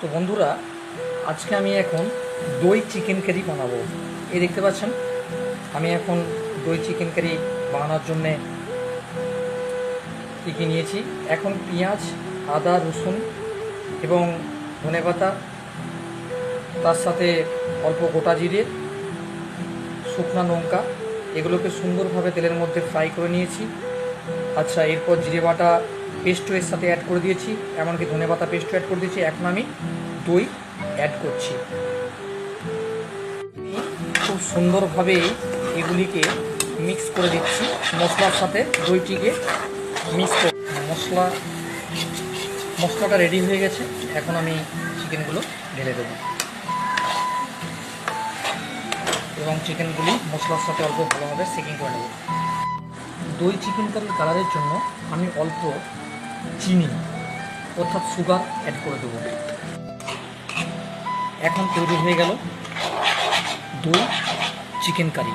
তো বন্ধুরা, আজকে আমি এখন দই চিকেন কারি বানাবো। এই দেখতে পাচ্ছেন, আমি এখন দই চিকেন কারি বানানোর জন্যে কী নিয়েছি? এখন পেঁয়াজ, আদা, রসুন এবং ধনেপাতা তার সাথে অল্প গোটা জিরে, শুকনো লঙ্কা, এগুলোকে সুন্দরভাবে তেলের মধ্যে ফ্রাই করে নিয়েছি। আচ্ছা এরপর জিরে বাটা পেস্টও এর সাথে অ্যাড করে দিয়েছি, এমনকি ধনে পাতা পেস্টও অ্যাড করে দিয়েছি, এখন আমি দই অ্যাড করছি। খুব সুন্দরভাবে এগুলিকে মিক্স করে দিচ্ছি, মশলার সাথে দইটিকে মিক্স করে মশলা, মশলাটা রেডি হয়ে গেছে, এখন আমি চিকেনগুলো ঢেলে দেবো। এবং চিকেনগুলি মশলার সাথে অল্প ভালোভাবে সেকিং করে নেব। দই চিকেন কারির কালারের জন্য আমি অল্প চিনি অর্থাৎ সুগার অ্যাড করে দেবো। এখন তৈরি হয়ে গেল দই চিকেন কারি